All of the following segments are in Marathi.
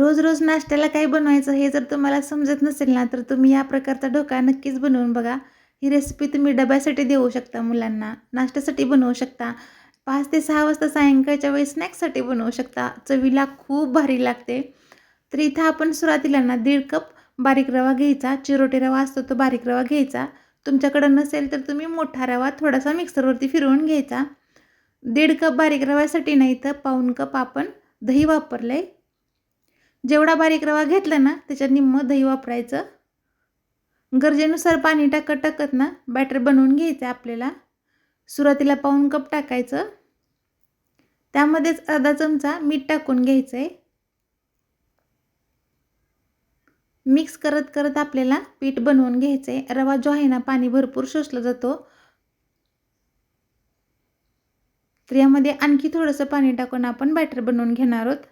रोज रोज नाश्त्याला काय बनवायचं हे जर तुम्हाला समजत नसेल ना तर तुम्ही या प्रकारचा ढोका नक्कीच बनवून बघा. ही रेसिपी तुम्ही डब्यासाठी देऊ शकता मुलांना नाश्त्यासाठी बनवू शकता. पाच ते सहा वाजता सायंकाळच्या वेळी स्नॅक्ससाठी बनवू शकता. चवीला खूप भारी लागते. तर इथं आपण सुरुवातीला ना दीड कप बारीक रवा घ्यायचा. चिरोटे रवा असतो तो बारीक रवा घ्यायचा. तुमच्याकडं नसेल तर तुम्ही मोठा रवा थोडासा मिक्सरवरती फिरवून घ्यायचा. दीड कप बारीक रव्यासाठी नाही तर पाऊन कप आपण दही वापरलं आहे जेवढा बारीक रवा घेतला ना त्याच्यात निम्म दही वापरायचं. गरजेनुसार पाणी टाकत टाकत ना बॅटर बनवून घ्यायचं आपल्याला. सुरुवातीला पाऊन कप टाकायचं. त्यामध्येच अर्धा चमचा मीठ टाकून घ्यायचं आहे मिक्स करत करत आपल्याला पीठ बनवून घ्यायचं आहे रवा जो आहे ना पाणी भरपूर शोषलं जातो. तर यामध्ये आणखी थोडंसं पाणी टाकून आपण बॅटर बनवून घेणार आहोत.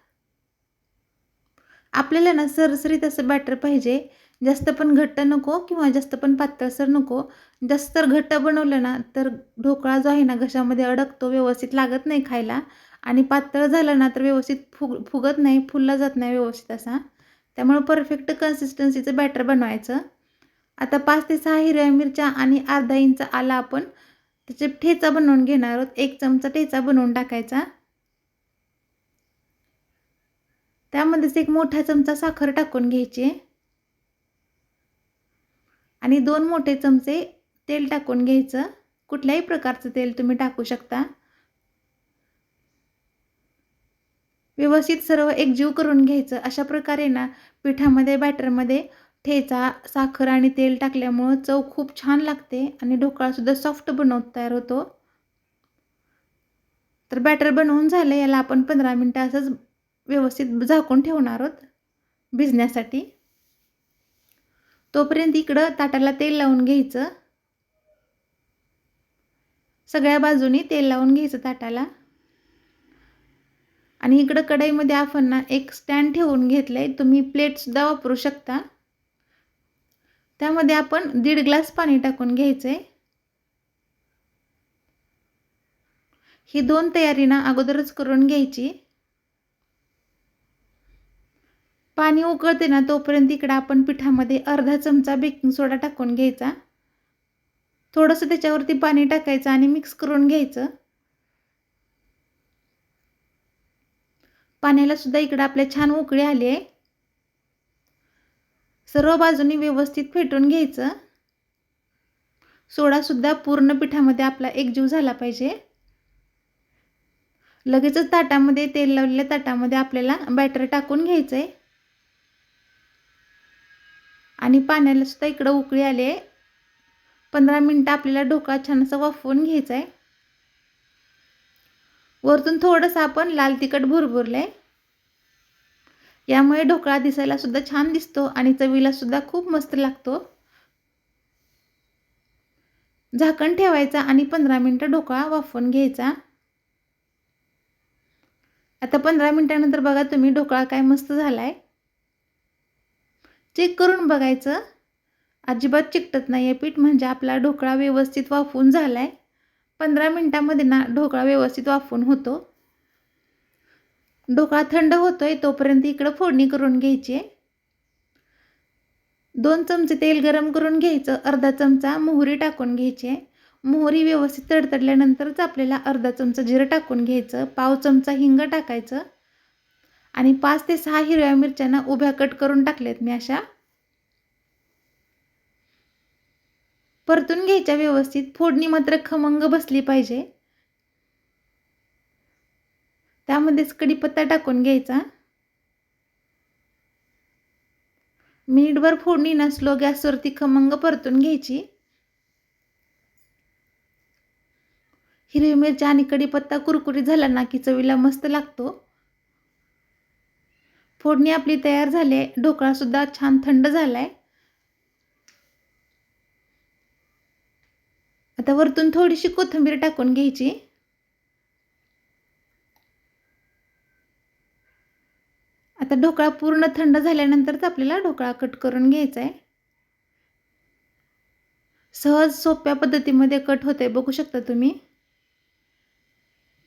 आपल्याला ना सरसरीत असं बॅटर पाहिजे. जास्त पण घट्ट नको किंवा जास्त पण पातळसर नको. जास्त तर घट्ट बनवलं ना तर ढोकळा जो आहे ना घशामध्ये अडकतो व्यवस्थित लागत नाही खायला. आणि पातळ झालं ना तर व्यवस्थित फुग फुगत नाही फुलला जात नाही व्यवस्थित असा. त्यामुळं परफेक्ट कन्सिस्टन्सीचं बॅटर बनवायचं. आता पाच ते सहा हिरव्या मिरच्या आणि अर्धा इंच आला आपण त्याचे ठेचा बनवून घेणार आहोत. एक चमचा ठेचा बनवून टाकायचा. त्यामध्येच एक मोठा चमचा साखर टाकून घ्यायची. आणि दोन मोठे चमचे तेल टाकून घ्यायचं. कुठल्याही प्रकारचं तेल तुम्ही टाकू शकता. व्यवस्थित सर्व एकजीव करून घ्यायचं. अशा प्रकारे ना पिठामध्ये बॅटरमध्ये ठेचा साखर आणि तेल टाकल्यामुळं चव खूप छान लागते आणि ढोकळासुद्धा सॉफ्ट बनवत तयार होतो. तर बॅटर बनवून झालं याला आपण पंधरा मिनटं असंच व्यवस्थित झाकून ठेवणार आहोत भिजण्यासाठी. तोपर्यंत इकडं ताटाला तेल लावून घ्यायचं. सगळ्या बाजूनी तेल लावून घ्यायचं ताटाला. आणि इकडं कढईमध्ये आपण ना एक स्टँड ठेवून घेतलं आहे तुम्ही प्लेटसुद्धा वापरू शकता. त्यामध्ये आपण दीड ग्लास पाणी टाकून घ्यायचं आहे ही दोन तयारी ना अगोदरच करून घ्यायची. पाणी उकळते ना तोपर्यंत इकडं आपण पिठामध्ये अर्धा चमचा बेकिंग सोडा टाकून घ्यायचा. थोडंसं त्याच्यावरती पाणी टाकायचं आणि मिक्स करून घ्यायचं. पाण्याला सुद्धा इकडं आपल्या छान उकळी आली आहे. सर्व बाजूनी व्यवस्थित फेटून घ्यायचं. सोडासुद्धा पूर्ण पिठामध्ये आपला एकजीव झाला पाहिजे. लगेचच ताटामध्ये तेल लावलेल्या ताटामध्ये आपल्याला बॅटर टाकून घ्यायचं आहे आणि पाण्याला सुद्धा इकडं उकळी आली आहे. पंधरा मिनटं आपल्याला ढोकळा छान असं वाफवून घ्यायचा आहे वरतून थोडंसं आपण लाल तिखट भुरभुरलं आहे यामुळे ढोकळा दिसायला सुद्धा छान दिसतो आणि चवीला सुद्धा खूप मस्त लागतो. झाकण ठेवायचा आणि पंधरा मिनटं ढोकळा वाफवून घ्यायचा. आता पंधरा मिनटानंतर बघा तुम्ही ढोकळा काय मस्त झाला आहे चेक करून बघायचं. अजिबात चिकटत नाही आहे पीठ म्हणजे आपला ढोकळा व्यवस्थित वाफून झाला आहे पंधरा मिनटामध्ये ना ढोकळा व्यवस्थित वाफून होतो. ढोकळा थंड होतो आहे तोपर्यंत इकडं फोडणी करून घ्यायची आहे. दोन चमचे तेल गरम करून घ्यायचं अर्धा चमचा मोहरी टाकून घ्यायची आहे. मोहरी व्यवस्थित तडतडल्यानंतरच आपल्याला अर्धा चमचा जिरं टाकून घ्यायचं पाव चमचा हिंग टाकायचं. आणि पाच ते सहा हिरव्या मिरच्यांना उभ्या कट करून टाकल्यात मी अशा. परतून घ्यायच्या व्यवस्थित. फोडणी मात्र खमंग बसली पाहिजे. त्यामध्येच कढीपत्ता टाकून घ्यायचा. मिनिटभर फोडणी नसलो स्लो गॅसवरती खमंग परतून घ्यायची. हिरवी मिरची आणि कढीपत्ता कुरकुरीत झाला ना की चवीला मस्त लागतो. फोडणी आपली तयार झाली आहे. ढोकळासुद्धा छान थंड झाला आहे आता वरतून थोडीशी कोथिंबीर टाकून घ्यायची. आता ढोकळा पूर्ण थंड झाल्यानंतरच आपल्याला ढोकळा कट करून घ्यायचा आहे. सहज सोप्या पद्धतीमध्ये कट होते बघू शकता तुम्ही.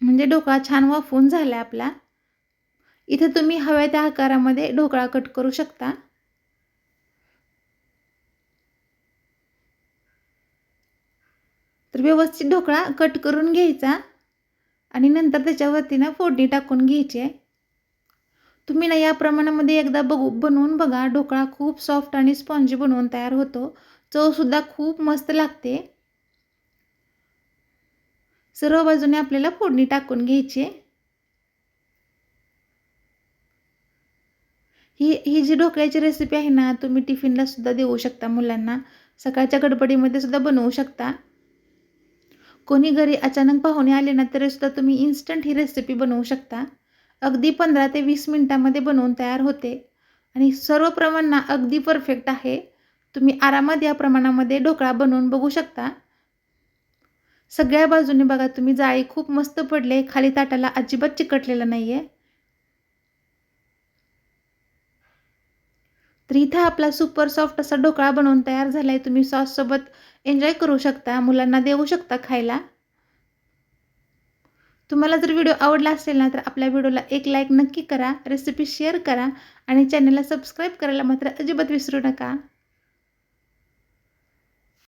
म्हणजे ढोकळा छान वाफवून झाला आपला. इथे तुम्ही हव्या त्या आकारामध्ये ढोकळा कट करू शकता. तर व्यवस्थित ढोकळा कट करून घ्यायचा आणि नंतर त्याच्यावरती ना फोडणी टाकून घ्यायची आहे. तुम्ही ना या प्रमाणामध्ये एकदा बघू बनवून बघा. ढोकळा खूप सॉफ्ट आणि स्पॉन्जी बनवून तयार होतो. चवसुद्धा खूप मस्त लागते. सर्व बाजूने आपल्याला फोडणी टाकून घ्यायची आहे. ही ही जी ढोकळ्याची रेसिपी आहे ना तुम्ही टिफिनला सुद्धा देऊ शकता मुलांना. सकाळच्या गडबडीमध्ये सुद्धा बनवू शकता. कोणी घरी अचानक पाहुणे आले ना तरीसुद्धा तुम्ही इन्स्टंट ही रेसिपी बनवू शकता. अगदी पंधरा ते वीस मिनटामध्ये बनवून तयार होते. आणि सर्व प्रमाण ना अगदी परफेक्ट आहे. तुम्ही आरामात या प्रमाणामध्ये ढोकळा बनवून बघू शकता. सगळ्या बाजूने बघा तुम्ही जाळी खूप मस्त पडले खाली ताटाला अजिबात चिकटलेलं नाही आहे तर इथं आपला सुपर सॉफ्ट असा ढोकळा बनवून तयार झाला आहे तुम्ही सॉससोबत एन्जॉय करू शकता. मुलांना देऊ शकता खायला. तुम्हाला जर व्हिडिओ आवडला असेल ना तर आपल्या व्हिडिओला एक लाईक नक्की करा. रेसिपी शेअर करा. आणि चॅनलला सबस्क्राईब करायला मात्र अजिबात विसरू नका.